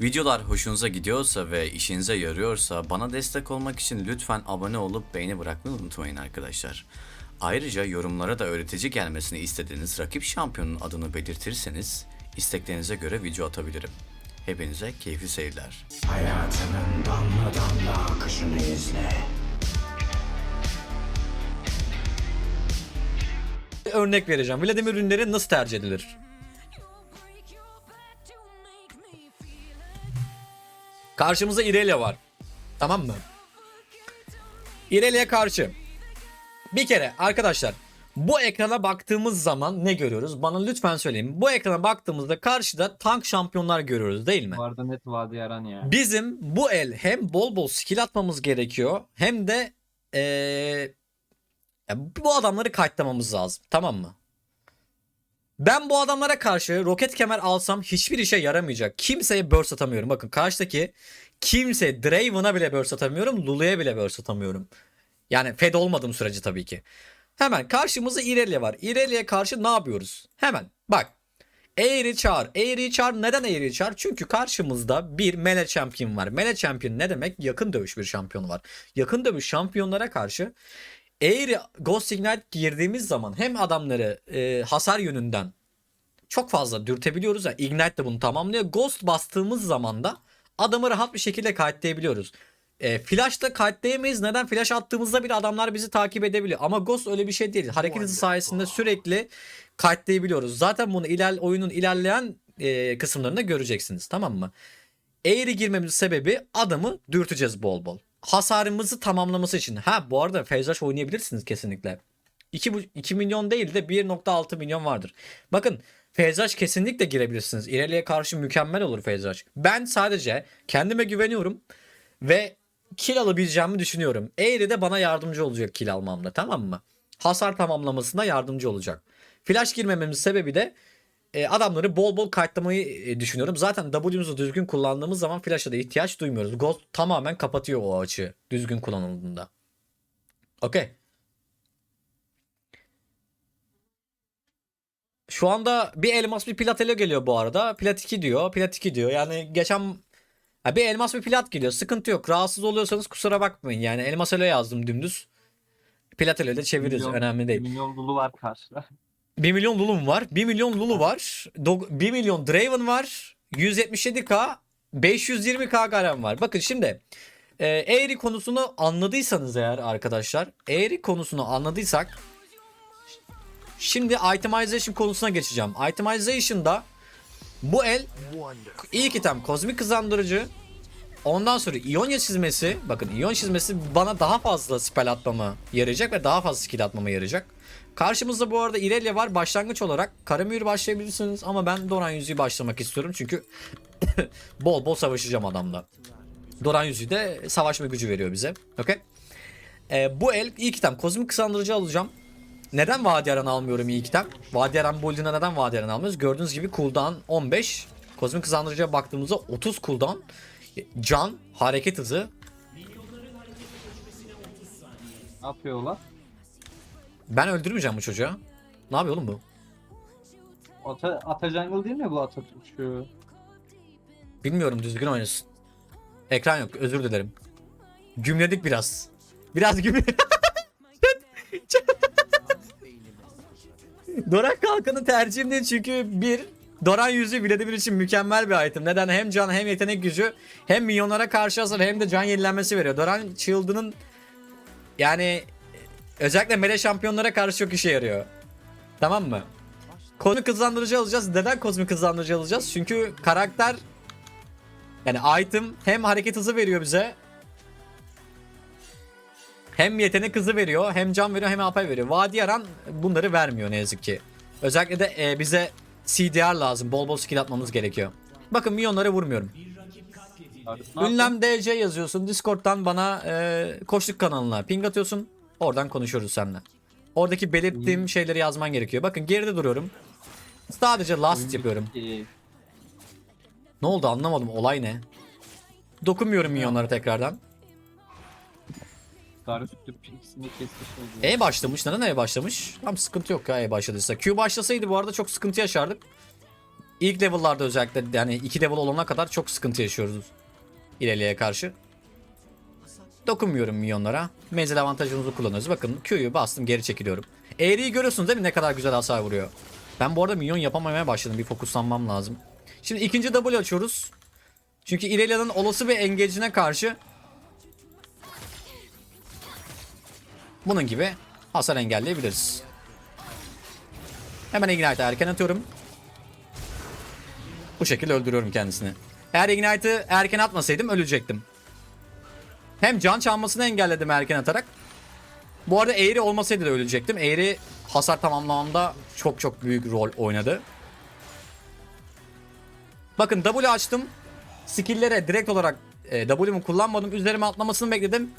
Videolar hoşunuza gidiyorsa ve işinize yarıyorsa bana destek olmak için lütfen abone olup beğeni bırakmayı unutmayın arkadaşlar. Ayrıca yorumlara da öğretici gelmesini istediğiniz rakip şampiyonun adını belirtirseniz isteklerinize göre video atabilirim. Hepinize keyifli seyirler. Hayatının damla damla akışını izle. örnek vereceğim. Vladimir ürünleri nasıl tercih edilir? Karşımızda Irelia var. Tamam mı? Irelia'ya karşı. Bir kere arkadaşlar bu ekrana baktığımız zaman ne görüyoruz? Bana lütfen söyleyin. Bu ekrana baktığımızda karşıda tank şampiyonlar görüyoruz değil mi? Arada net vadi yaran ya. Bizim bu el hem bol bol skill atmamız gerekiyor hem de ya bu adamları kayıtlamamız lazım. Tamam mı? Ben bu adamlara karşı roket kemer alsam hiçbir işe yaramayacak. Kimseye burst atamıyorum. Bakın karşıdaki kimse Draven'a bile burst atamıyorum. Lulu'ya bile burst atamıyorum. Yani fed olmadığım sürece tabii ki. Hemen karşımızda Irelia var. Irelia'ya karşı ne yapıyoruz? Hemen bak. Aery çağır. Aery çağır. Neden Aery çağır? Çünkü karşımızda bir Mele Champion var. Mele Champion ne demek? Yakın dövüş bir şampiyonu var. Yakın dövüş şampiyonlara karşı Aery Ghost Ignite girdiğimiz zaman hem adamları e, hasar yönünden çok fazla dürtebiliyoruz ya. Ignite de bunu tamamlıyor. Ghost bastığımız zaman da adamı rahat bir şekilde kayıtlayabiliyoruz. E, flash'ta kayıtlayamayız. Neden? Flash attığımızda bir adamlar bizi takip edebiliyor. Ama Ghost öyle bir şey değil. Hareket hızı sayesinde sürekli kayıtlayabiliyoruz. Zaten bunu iler, oyunun ilerleyen e, kısımlarında göreceksiniz. Tamam mı? Eğri girmemizin sebebi adamı dürteceğiz bol bol. Hasarımızı tamamlaması için. Ha bu arada Feyzaş oynayabilirsiniz kesinlikle. 2, 2 milyon değil de 1.6 milyon vardır. Bakın Feyzaş kesinlikle girebilirsiniz. İleriye karşı mükemmel olur Feyzaş. Ben sadece kendime güveniyorum ve kill alabileceğimi düşünüyorum. Eğri de bana yardımcı olacak kill almamda tamam mı? Hasar tamamlamasına yardımcı olacak. Flash girmememin sebebi de e, adamları bol bol kayıtlamayı e, düşünüyorum. Zaten W'muzu düzgün kullandığımız zaman flash'a da ihtiyaç duymuyoruz. Ghost tamamen kapatıyor o açığı düzgün kullanıldığında. Okey. Şu anda bir elmas bir plat ele geliyor bu arada. Plat 2 diyor. Plat 2 diyor. Yani geçen Ha bir elmas bir plat geliyor. Sıkıntı yok. Rahatsız oluyorsanız kusura bakmayın. Yani elmas ele yazdım dümdüz. Plat ele de çeviririz. Milyon- Önemli değil. Milyon dulu var karşıda. 1 milyon Lulu'm var. 1 milyon Lulu var. Dog- 1 milyon Draven var. 177k 520k Garen var. Bakın şimdi e, Aery konusunu anladıysanız eğer arkadaşlar Aery konusunu anladıysak şimdi itemization konusuna geçeceğim. Itemization'da bu el ilk item kozmik hızlandırıcı Ondan sonra İonya çizmesi bakın İon çizmesi bana daha fazla spell atmama yarayacak ve daha fazla skill atmama yarayacak. Karşımızda bu arada Irelia var başlangıç olarak. Karamür başlayabilirsiniz ama ben Doran yüzüğü başlamak istiyorum çünkü bol bol savaşacağım adamla. Doran yüzüğü de savaşma gücü veriyor bize. Okey. Ee, bu el ilk item kozmik hızlandırıcı alacağım. Neden Vadiyaran almıyorum ilk item? Vadiyaran build'ine neden Vadiyaran almıyoruz? Gördüğünüz gibi cooldown 15. Kozmik hızlandırıcıya baktığımızda 30 cooldown. Can, hareket hızı. Ne yapıyorlar? Ben öldürmeyeceğim bu çocuğa. Ne yapıyor oğlum bu? Ata, ata jungle değil mi bu ata şu? Bilmiyorum düzgün oynasın. Ekran yok özür dilerim. Gümledik biraz. Biraz gümle... Doran kalkanı tercihim değil çünkü bir Doran yüzü Vladimir için mükemmel bir item. Neden? Hem can hem yetenek gücü hem milyonlara karşı hasar hem de can yenilenmesi veriyor. Doran Shield'ının yani özellikle mele şampiyonlara karşı çok işe yarıyor. Tamam mı? Kozmik hızlandırıcı alacağız. Neden kozmik hızlandırıcı alacağız? Çünkü karakter yani item hem hareket hızı veriyor bize. Hem yetenek hızı veriyor, hem can veriyor, hem AP veriyor. Vadi Yaran bunları vermiyor ne yazık ki. Özellikle de e, bize CDR lazım. Bol bol skill atmamız gerekiyor. Bakın milyonlara vurmuyorum. Ünlem DC yazıyorsun. Discord'dan bana e, koşluk kanalına ping atıyorsun. Oradan konuşuyoruz seninle. Oradaki belirttiğim şeyleri yazman gerekiyor. Bakın geride duruyorum. Sadece last yapıyorum. Ee, Ne oldu anlamadım. Olay ne? Dokunmuyorum milyonlara tekrardan. E başlamış. Neden E başlamış? Tam sıkıntı yok ya E başladıysa. Q başlasaydı bu arada çok sıkıntı yaşardık. ilk level'larda özellikle yani 2 level olana kadar çok sıkıntı yaşıyoruz İrelia'ya karşı. Dokunmuyorum milyonlara. Menzil avantajımızı kullanıyoruz. Bakın Q'yu bastım geri çekiliyorum. Eğriyi görüyorsunuz değil mi ne kadar güzel hasar vuruyor. Ben bu arada minyon yapamamaya başladım. Bir fokuslanmam lazım. Şimdi ikinci W açıyoruz. Çünkü İrelia'nın olası bir engage'ine karşı bunun gibi hasar engelleyebiliriz. Hemen Ignite'ı erken atıyorum. Bu şekilde öldürüyorum kendisini. Eğer Ignite'ı erken atmasaydım ölecektim. Hem can çalmasını engelledim erken atarak. Bu arada Eğri olmasaydı da ölecektim. Eğri hasar tamamlamamda çok çok büyük rol oynadı. Bakın W açtım. Skill'lere direkt olarak e, W'mu kullanmadım. Üzerime atlamasını bekledim.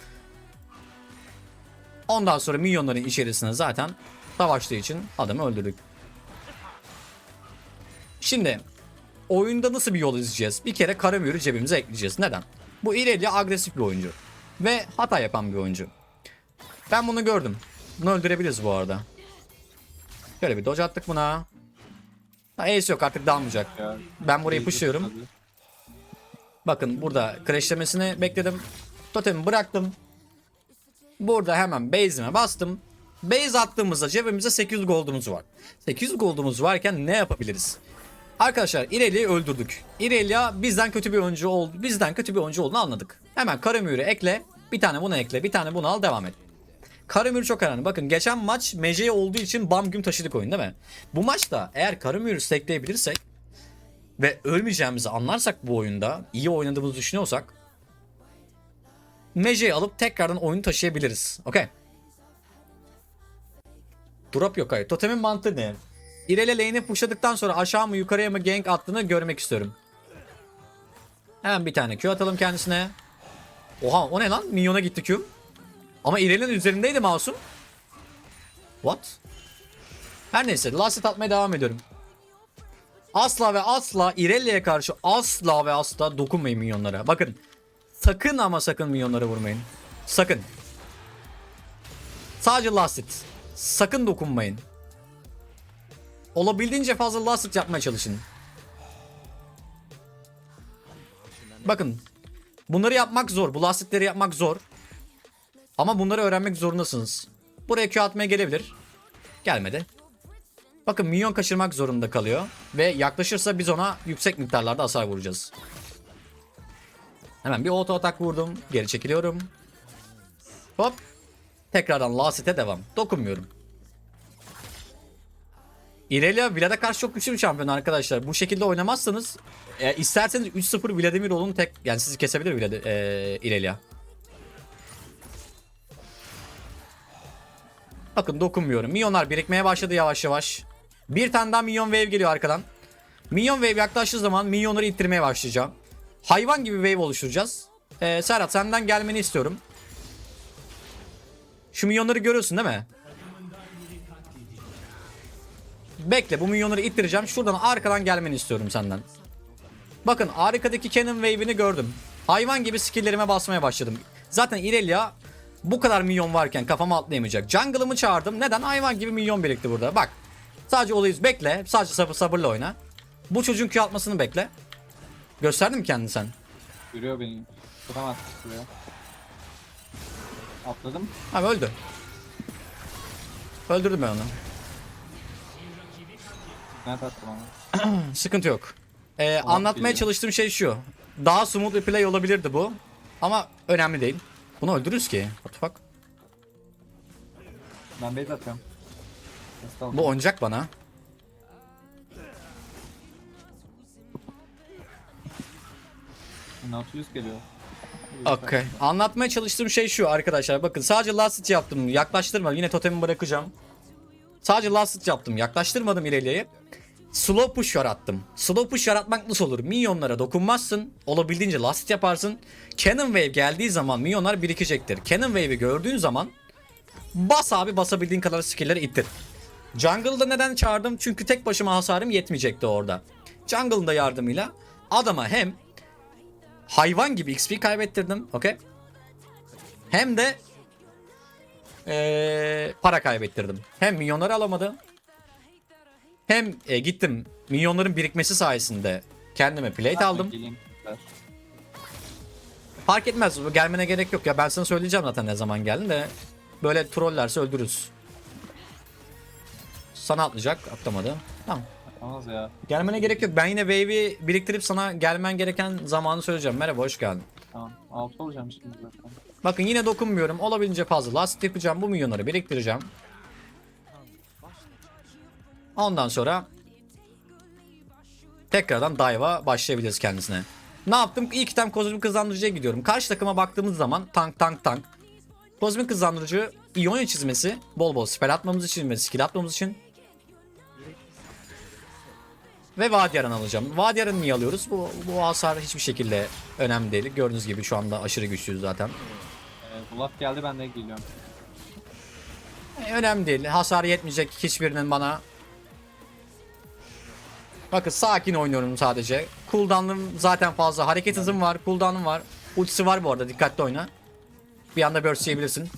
Ondan sonra minyonların içerisine zaten savaştığı için adamı öldürdük. Şimdi oyunda nasıl bir yol izleyeceğiz? Bir kere Karamür'ü cebimize ekleyeceğiz. Neden? Bu ileri agresif bir oyuncu. Ve hata yapan bir oyuncu. Ben bunu gördüm. Bunu öldürebiliriz bu arada. Şöyle bir dodge attık buna. Ha, ace yok artık dalmayacak. Ya, Ben burayı pushluyorum. Bakın burada crashlemesini bekledim. Totemi bıraktım. Burada hemen base'ime bastım. Base attığımızda cebimizde 800 gold'umuz var. 800 gold'umuz varken ne yapabiliriz? Arkadaşlar İrelia'yı öldürdük. İrelia bizden kötü bir oyuncu oldu. Bizden kötü bir oyuncu olduğunu anladık. Hemen Karamür'ü ekle. Bir tane bunu ekle. Bir tane bunu al devam et. Karamür çok önemli. Bakın geçen maç Mece'ye olduğu için bam güm taşıdık oyun değil mi? Bu maçta eğer Karamür'ü stackleyebilirsek ve ölmeyeceğimizi anlarsak bu oyunda iyi oynadığımızı düşünüyorsak Mece'yi alıp tekrardan oyunu taşıyabiliriz. Okey. Drop yok hayır. Totemin mantığı ne? İrele lane'i pushladıktan sonra aşağı mı yukarıya mı gank attığını görmek istiyorum. Hemen bir tane Q atalım kendisine. Oha o ne lan? Minyona gitti Q. Ama İrel'in üzerindeydi masum. What? Her neyse last hit atmaya devam ediyorum. Asla ve asla İrelia'ya karşı asla ve asla dokunmayın minyonlara. Bakın. Sakın ama sakın minyonlara vurmayın. Sakın. Sadece last hit. Sakın dokunmayın. Olabildiğince fazla last hit yapmaya çalışın. Bakın. Bunları yapmak zor. Bu last hitleri yapmak zor. Ama bunları öğrenmek zorundasınız. Buraya Q atmaya gelebilir. Gelmedi. Bakın minyon kaçırmak zorunda kalıyor. Ve yaklaşırsa biz ona yüksek miktarlarda hasar vuracağız. Hemen bir auto atak vurdum. Geri çekiliyorum. Hop. Tekrardan last hit'e devam. Dokunmuyorum. Irelia Vlad'a karşı çok güçlü bir şampiyon arkadaşlar. Bu şekilde oynamazsanız e, isterseniz 3-0 Vladimir olun tek yani sizi kesebilir Vlad, e, Irelia. Bakın dokunmuyorum. Minyonlar birikmeye başladı yavaş yavaş. Bir tane daha minyon wave geliyor arkadan. Minyon wave yaklaştığı zaman minyonları ittirmeye başlayacağım. Hayvan gibi wave oluşturacağız. Ee, Serhat senden gelmeni istiyorum. Şu minyonları görüyorsun değil mi? Bekle bu minyonları ittireceğim. Şuradan arkadan gelmeni istiyorum senden. Bakın arkadaki cannon wave'ini gördüm. Hayvan gibi skill'lerime basmaya başladım. Zaten Irelia bu kadar milyon varken kafama atlayamayacak. Jungle'ımı çağırdım. Neden? Hayvan gibi milyon birikti burada. Bak. Sadece olayız. Bekle. Sadece sabır, sabırla oyna. Bu çocuğun Q atmasını bekle. Gösterdin mi kendini sen? Görüyor beni. Tutamaz buraya. Atladım. Abi öldü. Öldürdüm ben onu. Ne attım ama. Sıkıntı yok. Ee, anlatmaya geliyor. çalıştığım şey şu. Daha smooth bir play olabilirdi bu. Ama önemli değil. Bunu öldürürüz ki. What the fuck? Ben base atıyorum. Bu oynayacak bana. 600 geliyor. Okey. Anlatmaya çalıştığım şey şu arkadaşlar. Bakın sadece last hit yaptım. Yaklaştırmadım. Yine totemi bırakacağım. Sadece last hit yaptım. Yaklaştırmadım ileriye. Slow push yarattım. Slow push yaratmak nasıl olur? Minyonlara dokunmazsın. Olabildiğince last hit yaparsın. Cannon wave geldiği zaman minyonlar birikecektir. Cannon wave'i gördüğün zaman bas abi basabildiğin kadar skill'leri ittir. Jungle'da neden çağırdım? Çünkü tek başıma hasarım yetmeyecekti orada. Jungle'ın da yardımıyla adama hem hayvan gibi XP kaybettirdim. Okey. Hem de ee, para kaybettirdim. Hem milyonları alamadı. Hem e, gittim minyonların birikmesi sayesinde kendime plate aldım. Fark etmez. bu Gelmene gerek yok ya. Ben sana söyleyeceğim zaten ne zaman geldin de. Böyle trollerse öldürürüz. Sana atlayacak. Atlamadı. Tamam. Yapamaz ya. Gelmene gerek yok. Ben yine wave'i biriktirip sana gelmen gereken zamanı söyleyeceğim. Merhaba hoş geldin. Tamam. Altı olacağım şimdi zaten. Bakın yine dokunmuyorum. Olabildiğince fazla last yapacağım. Bu milyonları biriktireceğim. Ondan sonra tekrardan dive'a başlayabiliriz kendisine. Ne yaptım? İlk item kozmik hızlandırıcıya gidiyorum. Karşı takıma baktığımız zaman tank tank tank. Kozmik hızlandırıcı İonya çizmesi bol bol spell atmamız için ve skill atmamız için. Ve Vadyaran alacağım. Vadyaran'ı niye alıyoruz? Bu, bu hasar hiçbir şekilde önemli değil. Gördüğünüz gibi şu anda aşırı güçlüyüz zaten. Ee, Bulat geldi ben de geliyorum. E, önemli değil. Hasar yetmeyecek hiçbirinin bana. Bakın sakin oynuyorum sadece. Cooldown'ım zaten fazla. Hareket hızım var. Cooldown'um var. Ultisi var bu arada. Dikkatli oyna. Bir anda burst yiyebilirsin.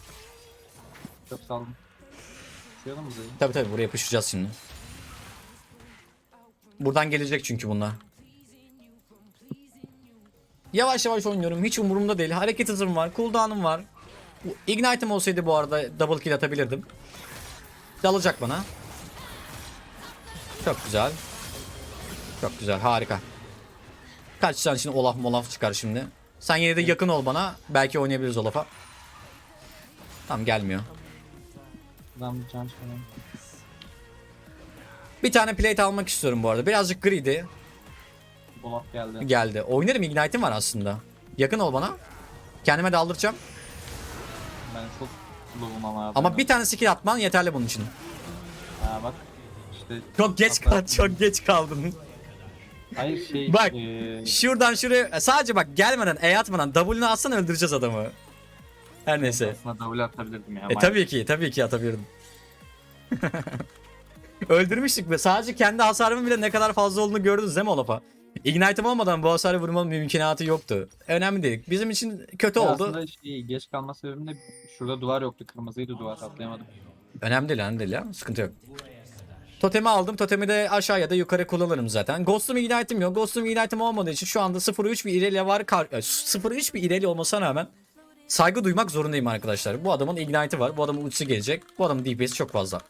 Çok saldım. Şuraya mı zayıf? Tabi tabi buraya yapışacağız şimdi. Buradan gelecek çünkü bunlar. Yavaş yavaş oynuyorum. Hiç umurumda değil. Hareket hızım var. Cooldown'um var. Bu Ignite'ım olsaydı bu arada double kill atabilirdim. Dalacak bana. Çok güzel. Çok güzel. Harika. Kaç tane şimdi Olaf molaf çıkar şimdi. Sen yine de yakın ol bana. Belki oynayabiliriz Olaf'a. Tamam gelmiyor. Ben çıkarayım. Bir tane plate almak istiyorum bu arada. Birazcık greedy Bulat geldi. geldi. Oynarım Ignite'im var aslında. Yakın ol bana. Kendime de aldıracağım. Ben çok love'um ama. Ama bir tane skill atman yeterli bunun için. Ha bak. İşte. Çok geç kaldın. Çok geç kaldın. Hayır şey. Bak, ee, Şuradan şuraya sadece bak gelmeden E atmadan W'nu atsan öldüreceğiz adamı. Her neyse. aslında double atabilirdim ya. E tabii ki tabii ki atabilirdim. Öldürmüştük ve sadece kendi hasarımın bile ne kadar fazla olduğunu gördünüz değil mi Olaf'a? Ignite'ım olmadan bu hasarı vurmanın mümkünatı yoktu. Önemli değil. Bizim için kötü Ya oldu. Aslında şey, geç kalma sebebim de şurada duvar yoktu. Kırmızıydı duvar atlayamadım. Önemli değil önemli değil ya. Sıkıntı yok. Totemi aldım. Totemi de aşağı ya da yukarı kullanırım zaten. Ghost'um Ignite'im yok. Ghost'um Ignite'im olmadığı için şu anda 0-3 bir Irelia var. Kar- e, 0-3 bir Irelia olmasına rağmen saygı duymak zorundayım arkadaşlar. Bu adamın Ignite'i var. Bu adamın ultisi gelecek. Bu adamın DPS'i çok fazla.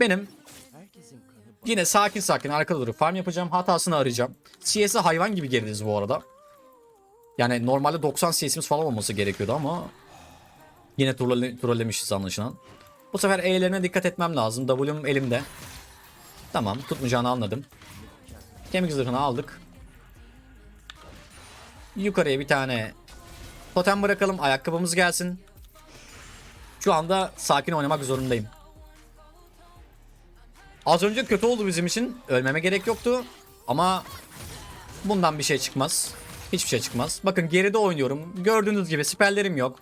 Benim yine sakin sakin arkada durup farm yapacağım. Hatasını arayacağım. CS'e hayvan gibi gerideyiz bu arada. Yani normalde 90 CS'imiz falan olması gerekiyordu ama yine trolle, trollemişiz anlaşılan. Bu sefer E'lerine dikkat etmem lazım. W'm elimde. Tamam tutmayacağını anladım. Kemik zırhını aldık. Yukarıya bir tane totem bırakalım. Ayakkabımız gelsin. Şu anda sakin oynamak zorundayım. Az önce kötü oldu bizim için. Ölmeme gerek yoktu. Ama bundan bir şey çıkmaz. Hiçbir şey çıkmaz. Bakın geride oynuyorum. Gördüğünüz gibi spellerim yok.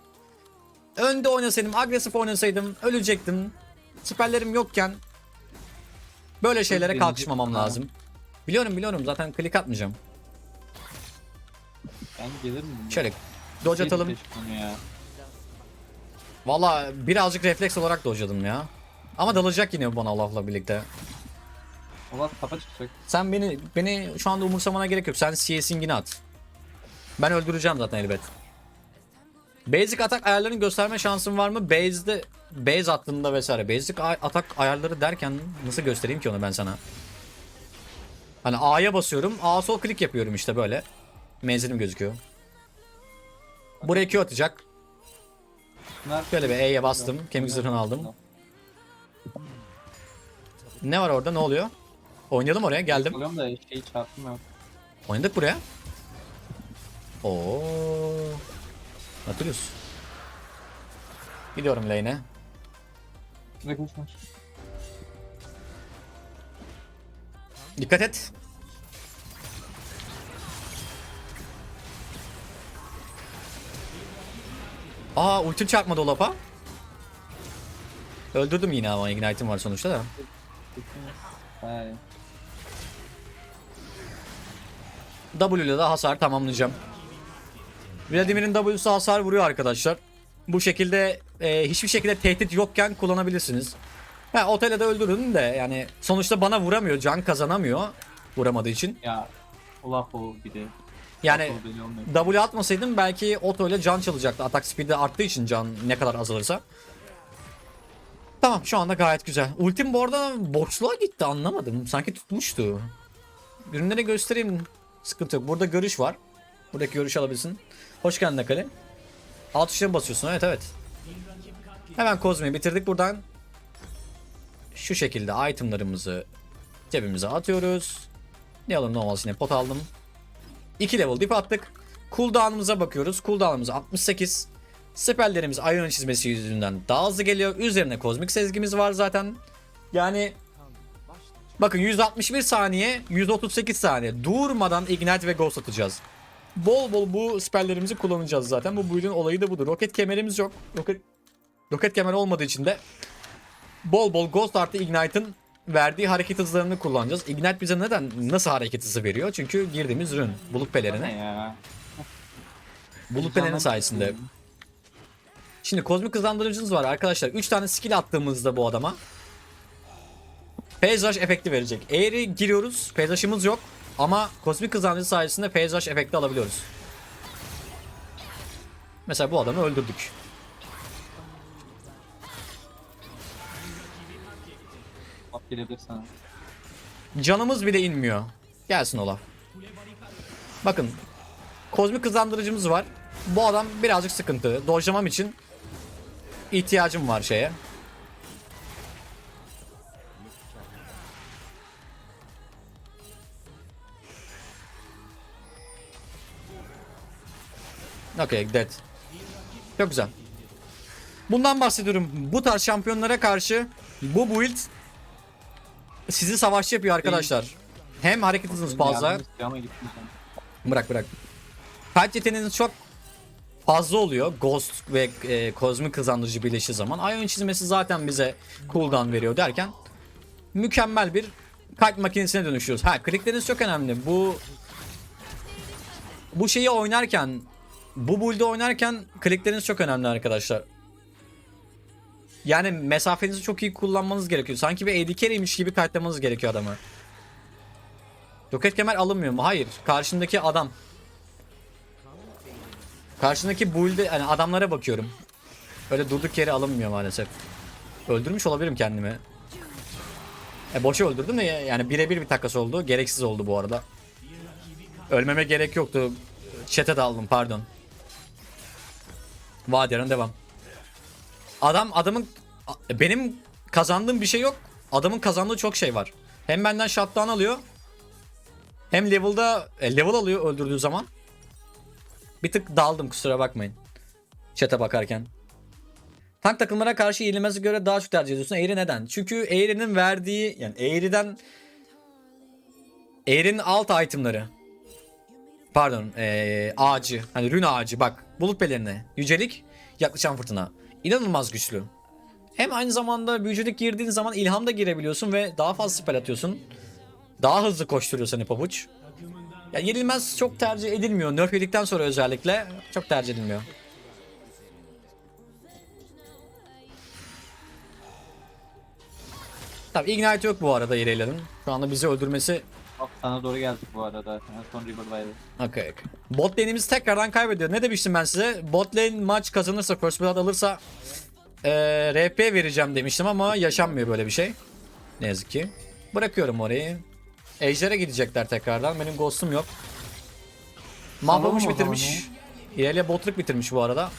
Önde oynasaydım, agresif oynasaydım ölecektim. Siperlerim yokken böyle şeylere kalkışmamam lazım. Biliyorum biliyorum zaten klik atmayacağım. Ben gelir miyim? Şöyle dodge atalım. Peşin Ya. Valla birazcık refleks olarak dodge'ladım ya. Ama dalacak yine bana Allah'la birlikte. Bulat kafa çıkacak. Sen beni beni şu anda umursamana gerek yok. Sen CS'ingini at. Ben öldüreceğim zaten elbet. Basic atak ayarlarını gösterme şansın var mı? Base'de base attığında vesaire. Basic atak ayarları derken nasıl göstereyim ki onu ben sana? Hani A'ya basıyorum. A sol klik yapıyorum işte böyle. Menzilim gözüküyor. Buraya Q atacak. Şöyle bir E'ye bastım. Kemik zırhını aldım. Ne var orada? Ne oluyor? Oynayalım oraya. Geldim. Alıyorum da şeyi çarptım yok. Oynadık buraya. Oo. Nautilus. Gidiyorum lane'e. Ne koşmuş? Dikkat et. Aa ultim çarpmadı Olaf'a. Öldürdüm yine ama ignite'im var sonuçta da. Hayır. W ile de hasar tamamlayacağım. Vladimir'in W'su hasar vuruyor arkadaşlar. Bu şekilde e, hiçbir şekilde tehdit yokken kullanabilirsiniz. Ha, otele de öldürdün de yani sonuçta bana vuramıyor. Can kazanamıyor. Vuramadığı için. Ya Olaf o bir de. Yani. W atmasaydım belki Otto ile can çalacaktı. Atak speed'i arttığı için can ne kadar azalırsa. Tamam şu anda gayet güzel. Ultim bu arada boşluğa gitti anlamadım. Sanki tutmuştu. Ürünleri göstereyim. Sıkıntı yok. Burada görüş var. Buradaki görüş alabilirsin. Hoş geldin Akali. Alt tuşuna basıyorsun. Evet evet. Hemen Kozmi'yi bitirdik buradan. Şu şekilde itemlarımızı cebimize atıyoruz. Ne alalım normal yine pot aldım. 2 level dip attık. Cooldown'ımıza bakıyoruz. Cooldown'ımız 68. Spelllerimiz Iron çizmesi yüzünden daha hızlı geliyor. Üzerine kozmik sezgimiz var zaten. Yani bakın 161 saniye, 138 saniye durmadan Ignite ve Ghost atacağız. Bol bol bu spelllerimizi kullanacağız zaten. Bu build'in olayı da budur. Roket kemerimiz yok. Roket roket kemer olmadığı için de bol bol Ghost artı Ignite'ın verdiği hareket hızlarını kullanacağız. Ignite bize neden nasıl hareket hızı veriyor? Çünkü girdiğimiz ürün bulut Ne pelerini. ya? Bulut pelerini sayesinde. Şimdi kozmik hızlandırıcımız var arkadaşlar. 3 tane skill attığımızda bu adama Phase Rush efekti verecek. Eğri giriyoruz. Phase Rush'ımız yok. Ama kozmik hızlandırıcı sayesinde Phase Rush efekti alabiliyoruz. Mesela bu adamı öldürdük. Gelebilir. Canımız bile inmiyor. Gelsin Olaf. Bakın. Kozmik hızlandırıcımız var. Bu adam birazcık sıkıntı. Dojlamam için ihtiyacım var şeye. Okay, dead. Çok güzel. Bundan bahsediyorum. Bu tarz şampiyonlara karşı bu build sizi savaşçı yapıyor arkadaşlar. Hem hareket hızınız fazla. Bırak bırak. Kalp yeteneğiniz çok fazla oluyor. Ghost ve e, kozmik hızlandırıcı birleştiği zaman. Ion çizmesi zaten bize cooldown veriyor derken mükemmel bir kalp makinesine dönüşüyoruz. Ha klikleriniz çok önemli. Bu bu şeyi oynarken bu build'i oynarken klikleriniz çok önemli arkadaşlar. Yani mesafenizi çok iyi kullanmanız gerekiyor. Sanki bir AD carry'miş gibi kayıtlamanız gerekiyor adamı. Roket kemer alınmıyor mu? Hayır. Karşındaki adam. Karşındaki build'e yani adamlara bakıyorum. Öyle durduk yere alınmıyor maalesef. Öldürmüş olabilirim kendimi. E boşa öldürdüm de yani birebir bir takas oldu. Gereksiz oldu bu arada. Ölmeme gerek yoktu. Chat'e daldım pardon. Vadyarın devam. Adam adamın benim kazandığım bir şey yok. Adamın kazandığı çok şey var. Hem benden shutdown alıyor. Hem level'da e, level alıyor öldürdüğü zaman. Bir tık daldım kusura bakmayın. Chat'e bakarken. Tank takımlara karşı yenilmeze göre daha çok tercih ediyorsun. Eğri neden? Çünkü Eğri'nin verdiği yani Eğri'den Eğri'nin alt itemları pardon ee, ağacı hani rün ağacı bak bulut pelerine yücelik yaklaşan fırtına inanılmaz güçlü. Hem aynı zamanda büyücülük girdiğin zaman ilham da girebiliyorsun ve daha fazla spell atıyorsun. Daha hızlı koşturuyor seni pabuç. Ya yenilmez çok tercih edilmiyor. Nerf yedikten sonra özellikle çok tercih edilmiyor. Tabi Ignite yok bu arada Irelia'nın. Şu anda bizi öldürmesi Bak sana doğru geldik bu arada. En son Riverwire'ı. Okay, okay. Bot lane'imiz tekrardan kaybediyor. Ne demiştim ben size? Bot lane maç kazanırsa, first blood alırsa eee RP vereceğim demiştim ama yaşanmıyor böyle bir şey. Ne yazık ki. Bırakıyorum orayı. Ejder'e gidecekler tekrardan. Benim ghost'um yok. Mahvolmuş Tamam bitirmiş. İrelia botluk bitirmiş bu arada.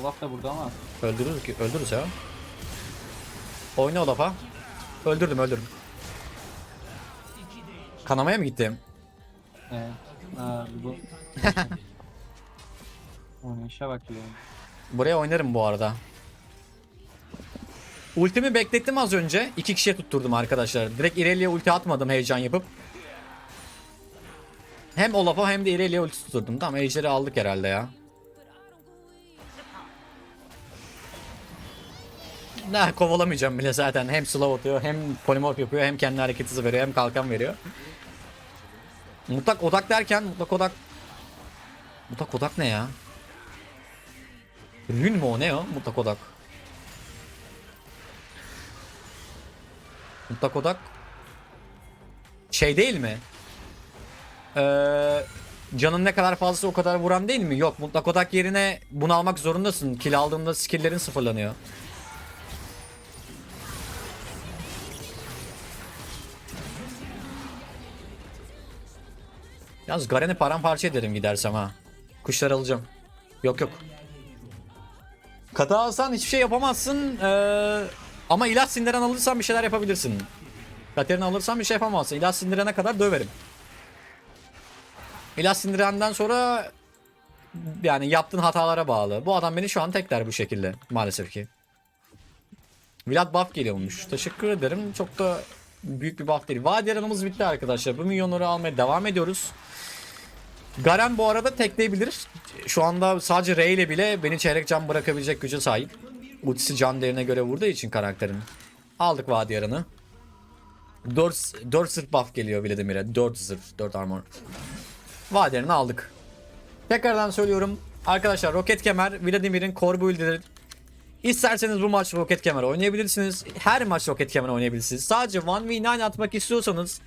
Olaf da burada ama. Öldürürüz ki öldürürüz ya. Oyna Olaf'a. Öldürdüm öldürdüm. Kanamaya mı gittim? Evet. Bu. Oynayışa bak ya. Buraya oynarım bu arada. Ultimi beklettim az önce. İki kişiye tutturdum arkadaşlar. Direkt Irelia'ya ulti atmadım heyecan yapıp. Hem Olaf'a hem de Irelia'ya ulti tutturdum. Tamam Ejder'i aldık herhalde ya. Ne kovalamayacağım bile zaten. Hem slow atıyor hem polimorf yapıyor hem kendi hareket hızı veriyor hem kalkan veriyor. Mutlak odak derken mutlak odak... Mutlak odak ne ya? Rün mü o ne o? Mutlak odak. Mutlak. Şey değil mi? Ee, canın ne kadar fazlası o kadar vuran değil mi? Yok mutlak odak yerine bunu almak zorundasın. Kill aldığında skill'lerin sıfırlanıyor. Yalnız Garen'i paramparça ederim gidersem ha. Kuşlar alacağım. Yok yok. Kata alsan hiçbir şey yapamazsın. Ee, ama ilaç sindiren alırsan bir şeyler yapabilirsin. Katerini alırsan bir şey yapamazsın. İlaç sindirene kadar döverim. İlaç sindirenden sonra yani yaptığın hatalara bağlı. Bu adam beni şu an tekler bu şekilde maalesef ki. Vlad buff geliyormuş. Teşekkür ederim. Çok da büyük bir buff değil. Vadi aranımız bitti arkadaşlar. Bu milyonları almaya devam ediyoruz. Garen bu arada tekleyebilir. Şu anda sadece R ile bile beni çeyrek can bırakabilecek güce sahip. Ultisi can değerine göre vurduğu için karakterin. Aldık Vadi Yaran'ı. 4, 4 zırh buff geliyor Vladimir'e. 4 zırh, 4 armor. Vadi Yaran'ı aldık. Tekrardan söylüyorum. Arkadaşlar Roket Kemer Vladimir'in core build'idir. İsterseniz bu maç Roket Kemer oynayabilirsiniz. Her maç Roket Kemer oynayabilirsiniz. Sadece 1v9 atmak istiyorsanız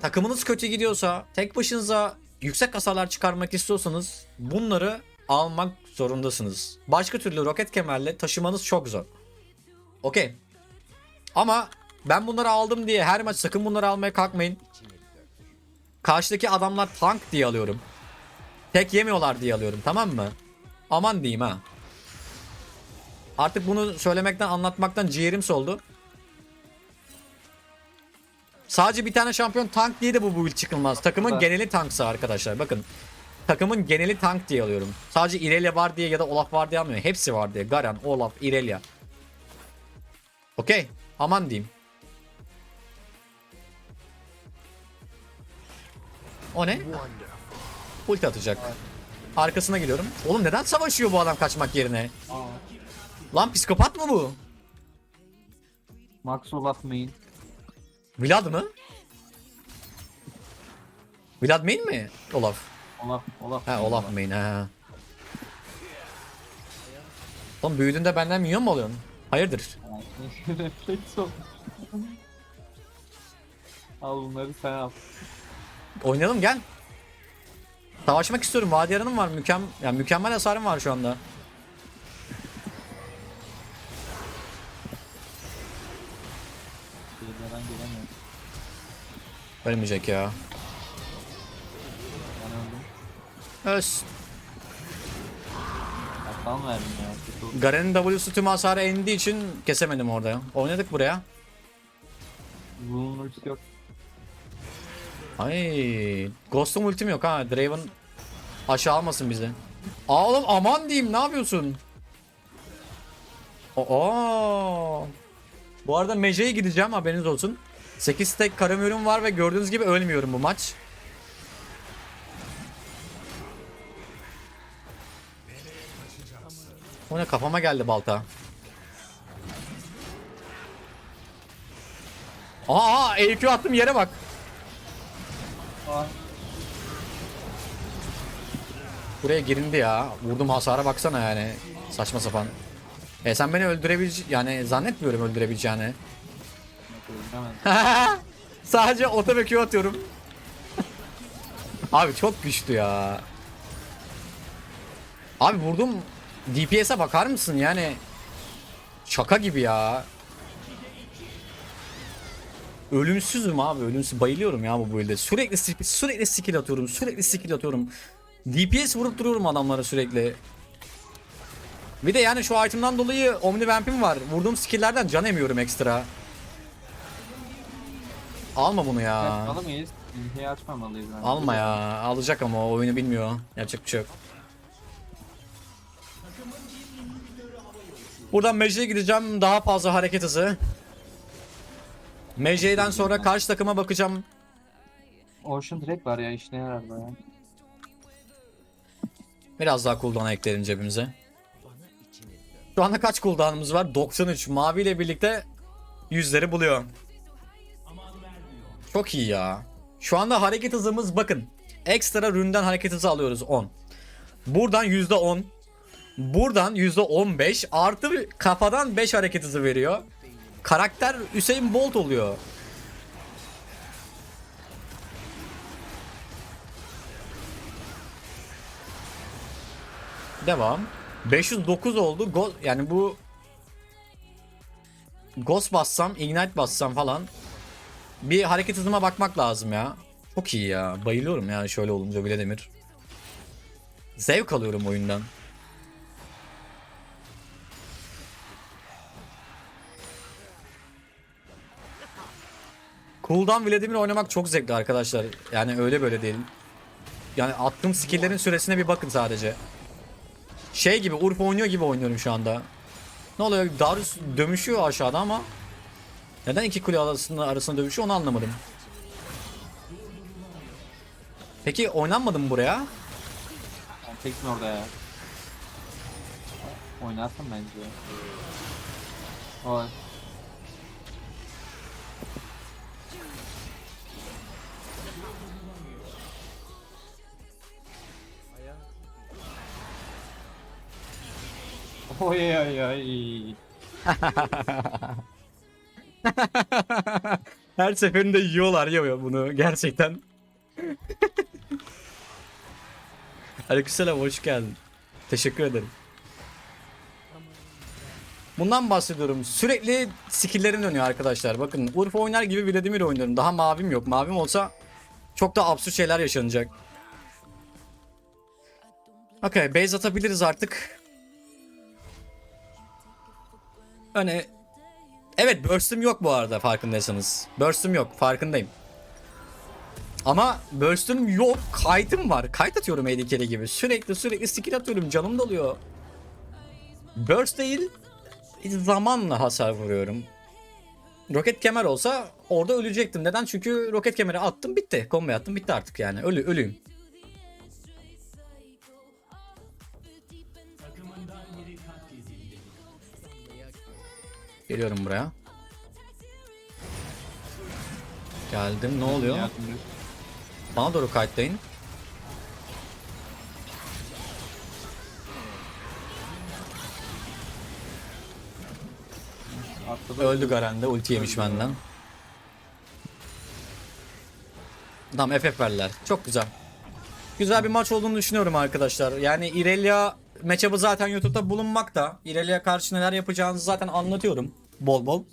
takımınız kötü gidiyorsa, tek başınıza yüksek hasarlar çıkarmak istiyorsanız bunları almak zorundasınız. Başka türlü roket kemerle taşımanız çok zor. Okey. Ama ben bunları aldım diye her maç sakın bunları almaya kalkmayın. Karşıdaki adamlar tank diye alıyorum. Tek yemiyorlar diye alıyorum tamam mı? Aman diyeyim ha. Artık bunu söylemekten anlatmaktan ciğerim soldu. Sadece bir tane şampiyon tank diye de bu build çıkılmaz. Takımın geneli tanksa arkadaşlar bakın. Takımın geneli tank diye alıyorum. Sadece Irelia var diye ya da Olaf var diye almıyorum. Hepsi var diye. Garen, Olaf, Irelia. Okey. Aman diyeyim. O ne? Ulti atacak. Arkasına gidiyorum. Oğlum neden savaşıyor bu adam kaçmak yerine? Lan psikopat mı bu? Max Olaf main. Vlad mı? Vlad main mi? Olaf. Olaf, Olaf. Ha Olaf main ha. Oğlum büyüdüğünde benden minyon mu alıyorsun? Hayırdır? Refleks ol. al bunları sen al. Oynayalım gel. Savaşmak istiyorum. Vadi Yaran'ım var. Mükem yani mükemmel hasarım var şu anda. Şeylerden gelemiyorum. Ölmeyecek ya. Öz. Hatan verdim ya. Kötü oldu. Garen'in W'su tüm hasarı indiği için kesemedim orada. Oynadık buraya. Bunun ultisi yok. Ay, Ghost'um ultim yok ha. Draven aşağı almasın bizi. Aa, oğlum aman diyeyim ne yapıyorsun? Oo. Bu arada Mece'ye gideceğim haberiniz olsun. 8 tek karamürüm var ve gördüğünüz gibi ölmüyorum bu maç. O ne kafama geldi balta. Aa, EQ attım yere bak. Buraya girindi ya. Vurdum hasara baksana yani. Saçma sapan. E sen beni öldürebilecek yani zannetmiyorum öldürebileceğini. Sadece otobekü atıyorum. Abi çok güçlü ya. Abi vurdum DPS'e bakar mısın yani? Şaka gibi ya. Ölümsüzüm abi ölümsüz bayılıyorum ya bu build'e. Sürekli sürekli skill atıyorum sürekli skill atıyorum. DPS vurup duruyorum adamlara sürekli. Bir de yani şu item'dan dolayı Omni Vamp'im var. Vurduğum skill'lerden can emiyorum ekstra. Alma bunu ya. Açmalı mıyız? İlhiyi açmamalıyız. bence. Alma ya. Alacak ama o oyunu bilmiyor. Yapacak bir şey yok. Buradan Mece'ye gideceğim. Daha fazla hareket hızı. Mece'den sonra karşı takıma bakacağım. Ocean Drake var ya işine yarar baya. Biraz daha cooldown eklerim cebimize. Şu anda kaç cooldown'ımız var? 93. Mavi ile birlikte yüzleri buluyor. Çok iyi ya. Şu anda hareket hızımız bakın. Ekstra ründen hareket hızı alıyoruz 10. Buradan %10. Buradan %15 artı kafadan 5 hareket hızı veriyor. Karakter Hüseyin Bolt oluyor. Devam. 509 oldu. Go- yani bu Ghost bassam, Ignite bassam falan bir hareket hızıma bakmak lazım ya. Çok iyi ya. Bayılıyorum ya şöyle olunca bile demir. Zevk alıyorum oyundan. Cooldown Vladimir oynamak çok zevkli arkadaşlar. Yani öyle böyle değil. Yani attığım skill'lerin süresine bir bakın sadece. Şey gibi Urf oynuyor gibi oynuyorum şu anda. Ne oluyor? Darius dövüşüyor aşağıda ama neden iki kule arasında, arasında dövüşüyor onu anlamadım. Peki oynanmadı mı buraya? Teksin orada ya. Oynarsın bence. Oy. Oy oy oy. Her seferinde yiyorlar ya bunu gerçekten. Aleykümselam hoş geldin. Teşekkür ederim. Bundan bahsediyorum. Sürekli skill'lerim dönüyor arkadaşlar. Bakın Urfa oynar gibi Vladimir oynuyorum. Daha mavim yok. Mavim olsa çok da absürt şeyler yaşanacak. Okey base atabiliriz artık. Hani Evet burst'üm yok bu arada farkındaysanız. Burst'üm yok farkındayım. Ama burst'üm yok kayıtım var. Kayıt atıyorum AD gibi. Sürekli sürekli skill atıyorum canım doluyor. Burst değil zamanla hasar vuruyorum. Roket kemer olsa orada ölecektim. Neden? Çünkü roket kemeri attım bitti. Combo attım bitti artık yani. Ölü ölüyüm. Geliyorum buraya. Geldim. Ne oluyor? Yardım- Bana doğru. Atladı. Öldü Garen'de. Ulti yemiş benden. Tamam FF verdiler. Çok güzel. Güzel bir maç olduğunu düşünüyorum arkadaşlar. Yani Irelia matchup'ı zaten YouTube'da bulunmakta. Irelia karşı neler yapacağınızı zaten anlatıyorum. Bol bol.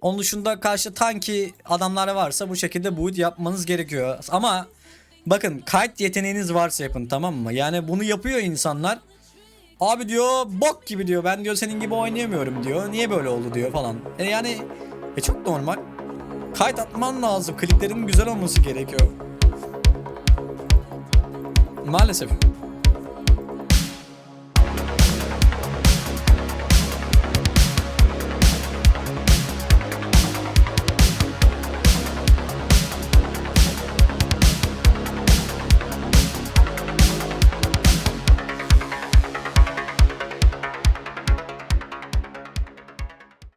Onun dışında karşı tanki adamlar varsa bu şekilde build yapmanız gerekiyor. Ama bakın kite yeteneğiniz varsa yapın tamam mı? Yani bunu yapıyor insanlar. Abi diyor bok gibi diyor ben diyor senin gibi oynayamıyorum diyor. Niye böyle oldu diyor falan. E yani e çok normal. Kayıt atman lazım. Kliplerin güzel olması gerekiyor. Maalesef.